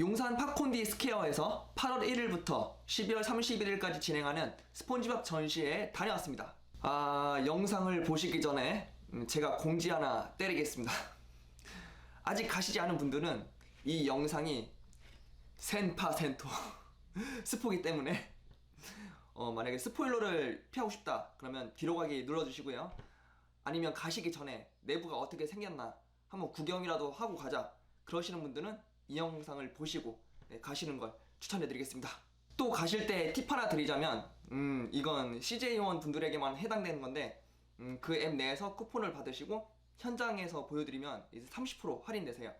용산 팝콘디 스퀘어에서 8월 1일부터 12월 31일까지 진행하는 스폰지밥 전시회에 다녀왔습니다. 아, 영상을 보시기 전에 음, 제가 공지 하나 때리겠습니다. 아직 가시지 않은 분들은 이 영상이 센파센토 스포기 때문에 어, 만약에 스포일러를 피하고 싶다 그러면 뒤로 가기 눌러주시고요. 아니면 가시기 전에 내부가 어떻게 생겼나 한번 구경이라도 하고 가자 그러시는 분들은 이 영상을 보시고 네, 가시는 걸 추천해드리겠습니다. 또 가실 때 팁 하나 드리자면 음 이건 CJ원 분들에게만 해당되는 건데 음, 그 앱 내에서 쿠폰을 받으시고 현장에서 보여드리면 이제 30% 할인 되세요.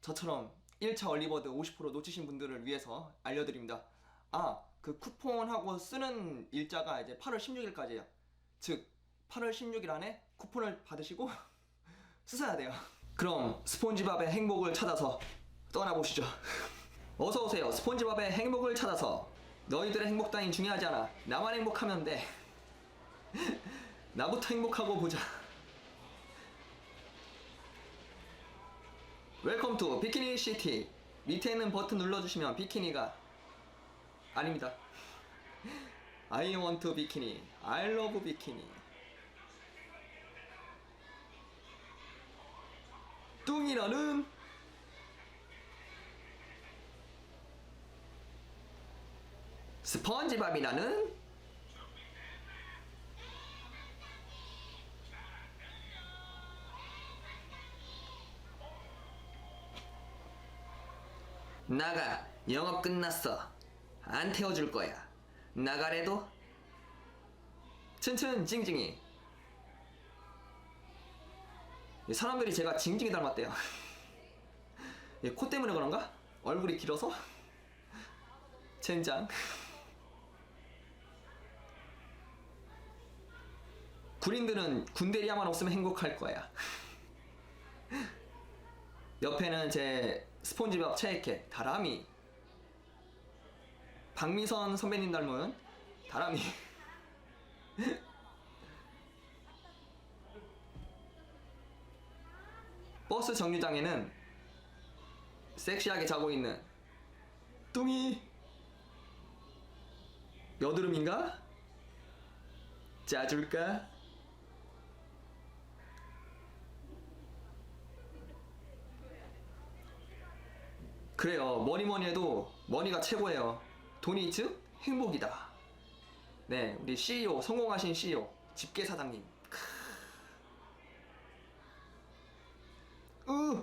저처럼 1차 얼리버드 50% 놓치신 분들을 위해서 알려드립니다. 아, 그 쿠폰하고 쓰는 일자가 이제 8월 16일까지예요. 즉, 8월 16일 안에 쿠폰을 받으시고 쓰셔야 돼요. 그럼 스폰지밥의 행복을 찾아서 떠나보시죠. 어서 오세요. 스폰지밥의 행복을 찾아서 너희들의 행복 따윈 중요하지 않아. 나만 행복하면 돼. 나부터 행복하고 보자. 웰컴 투 비키니 시티. 밑에 있는 버튼 눌러주시면 비키니가 아닙니다. I want 비키니. I love 비키니. 뚱이라는 스펀지밥이라는 나가 영업 끝났어. 안 태워줄 거야. 나가래도? 튼튼 징징이. 이 사람들이 제가 징징이 닮았대요. 이코 때문에 그런가? 얼굴이 길어서? 젠장 군인들은 군대리야만 없으면 행복할 거야 옆에는 제 스폰지밥 체액해 다람이 박미선 선배님 닮은 다람이 버스 정류장에는 섹시하게 자고 있는 뚱이 여드름인가? 짜줄까? 그래요. 뭐니 뭐니 해도 머니가 최고예요. 돈이 즉 행복이다. 네, 우리 CEO 성공하신 CEO 집게 사장님. 으,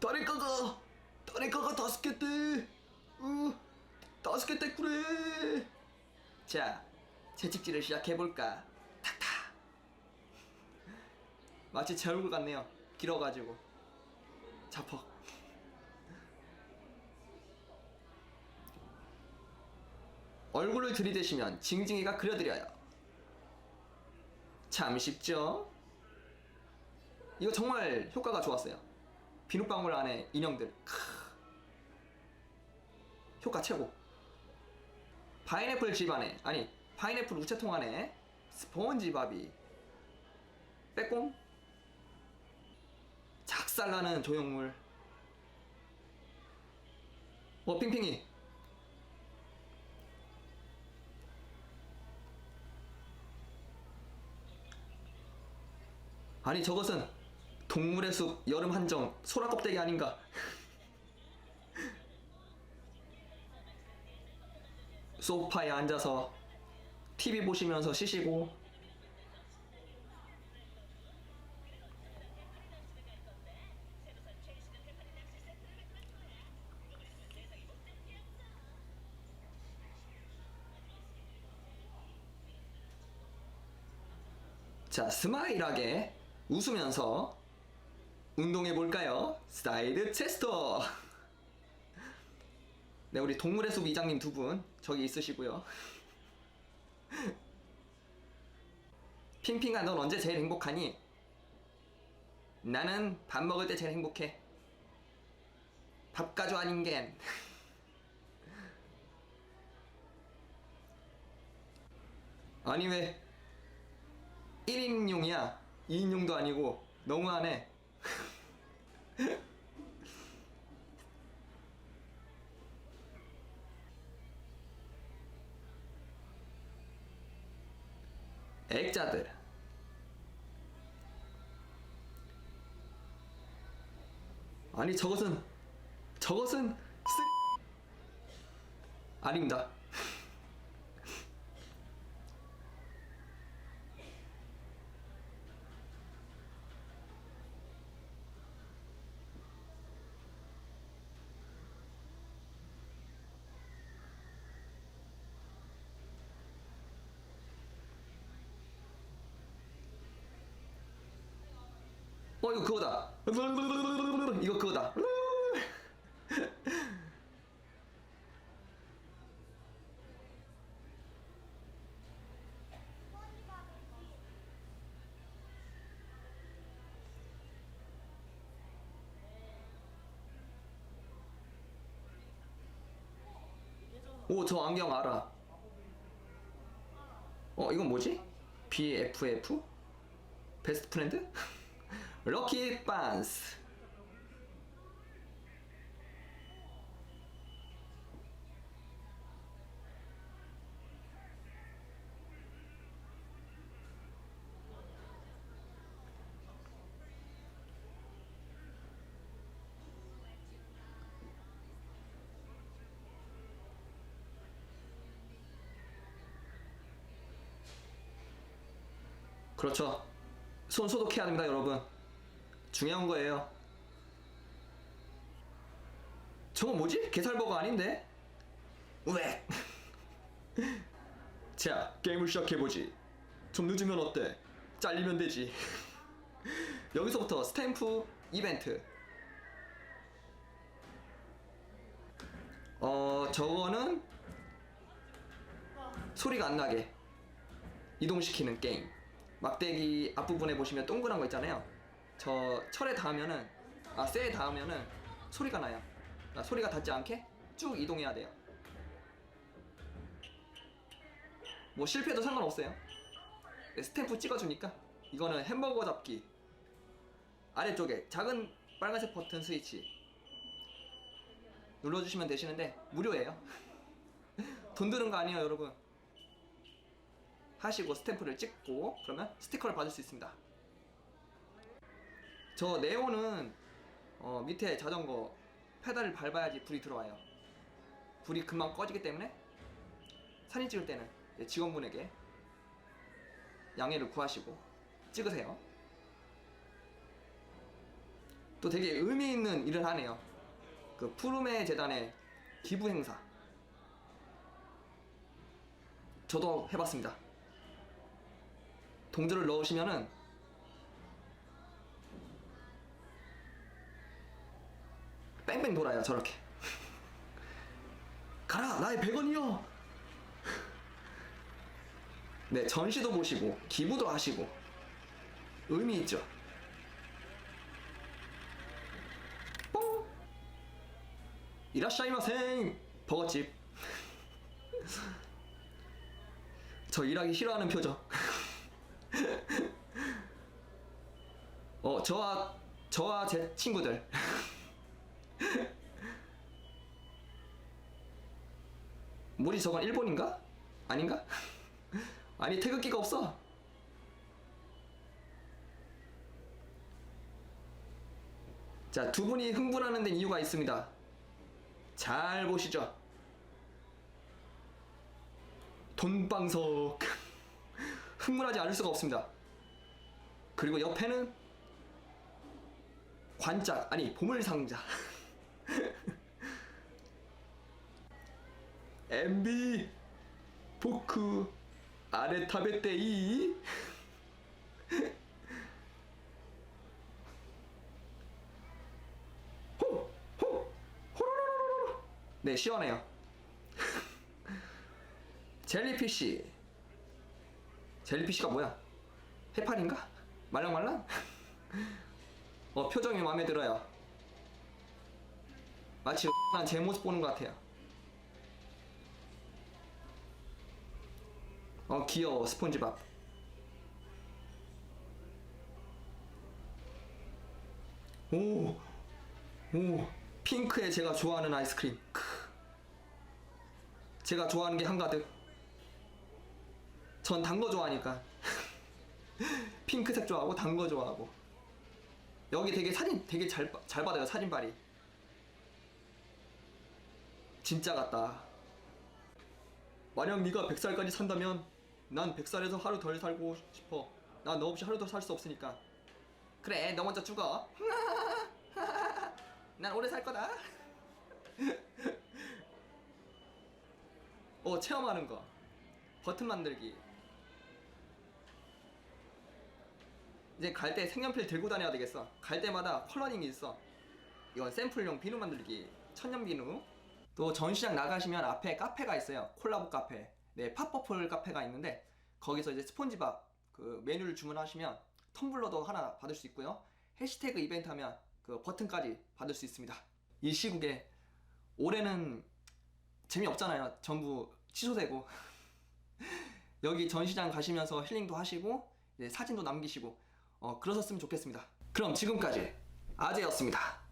다리카가 다리카가 다섯 개 떼. 으, 다섯 개 떼꾸래. 자, 채찍질을 시작해 볼까. 탁탁. 마치 제 얼굴 같네요. 길어가지고. 자퍽. 얼굴을 들이대시면 징징이가 그려드려요. 참 쉽죠? 이거 정말 효과가 좋았어요. 비눗방울 안에 인형들. 크. 효과 최고. 파인애플 집 안에, 아니, 파인애플 우체통 안에 스폰지밥이 빼꼼 작살나는 조형물. 어, 핑핑이. 아니 저것은 동물의 숲 여름 한정 소라 껍데기 아닌가? 소파에 앉아서 TV 보시면서 쉬시고 자 스마일하게 웃으면서 운동해 볼까요? 사이드 체스터. 네, 우리 동물의 숲 이장님 두 분 저기 있으시고요. 핑핑아, 넌 언제 제일 행복하니? 나는 밥 먹을 때 제일 행복해. 밥 가져 아닌 겐. 아니 왜 1인용이야? 2인용도 아니고 너무하네. 액자들. 아니 저것은 저것은 쓰 아닙니다. 어 이거 그거다. 이거 그거다. 오 저 안경 알아. 어 이건 뭐지? BFF? 베스트 프렌드? 럭키 반스. 그렇죠. 손 소독해야 됩니다, 여러분. 중요한 거예요. 저거 뭐지? 게살버거 아닌데? 왜? 자, 게임을 시작해보지. 좀 늦으면 어때? 잘리면 되지. 여기서부터 스탬프 이벤트. 어, 저거는 소리가 안 나게 이동시키는 게임. 막대기 앞부분에 보시면 동그란 거 있잖아요. 저 철에 닿으면은 아 쇠에 닿으면은 소리가 나요. 그러니까 소리가 닿지 않게 쭉 이동해야 돼요. 뭐 실패도 상관없어요. 네, 스탬프 찍어주니까 이거는 햄버거 잡기 아래쪽에 작은 빨간색 버튼 스위치 눌러주시면 되시는데 무료예요. 돈 드는 거 아니에요, 여러분. 하시고 스탬프를 찍고 그러면 스티커를 받을 수 있습니다. 저 네오는 어, 밑에 자전거 페달을 밟아야지 불이 들어와요. 불이 금방 꺼지기 때문에 사진 찍을 때는 직원분에게 양해를 구하시고 찍으세요. 또 되게 의미 있는 일을 하네요. 그 푸르메 재단의 기부 행사. 저도 해봤습니다. 동전을 넣으시면은 뺑뺑 돌아요 저렇게. 가라 나의 100원이요 네 전시도 보시고 기부도 하시고. 의미 있죠? 뽕! 이라샤이마생! 버거집. 저 일하기 싫어하는 표정. 어 저와 저와 제 친구들 뭐지 저건 일본인가? 아닌가? 아니 태극기가 없어. 자 두 분이 흥분하는 데는 이유가 있습니다. 잘 보시죠. 돈방석. 흥분하지 않을 수가 없습니다. 그리고 옆에는 관짝 아니 보물상자 MB 포크 아래 타베떼이 호! 호! 호로로로로로 네 시원해요 젤리피쉬 젤리피쉬가 뭐야 해파리인가? 말랑말랑? 어 표정이 마음에 들어요 마치 제 모습 보는 것 같아요 어 귀여워 스폰지밥 오, 오, 핑크에 제가 좋아하는 아이스크림. 크. 제가 좋아하는 게 한가득. 전 단 거 좋아하니까. 핑크색 좋아하고 단 거 좋아하고 여기 되게 사진 되게 잘, 빠- 잘 받아요 사진빨이 진짜 같다 만약 네가 100살까지 산다면 난 100살에서 하루 덜 살고 싶어. 난너 없이 하루도 살 수 없으니까. 그래 너 먼저 죽어. 난 오래 살 거다. 어 체험하는 거. 버튼 만들기. 이제 갈 때 색연필 들고 다녀야 되겠어. 갈 때마다 컬러링이 있어. 이건 샘플용 비누 만들기. 천연 비누. 또 전시장 나가시면 앞에 카페가 있어요. 콜라보 카페 네 팝버플 카페가 있는데 거기서 이제 스폰지밥 그 메뉴를 주문하시면 텀블러도 하나 받을 수 있고요. 해시태그 이벤트 하면 그 버튼까지 받을 수 있습니다. 이 시국에 올해는 재미없잖아요. 전부 취소되고. 여기 전시장 가시면서 힐링도 하시고 사진도 남기시고 어, 그러셨으면 좋겠습니다. 그럼 지금까지 아재였습니다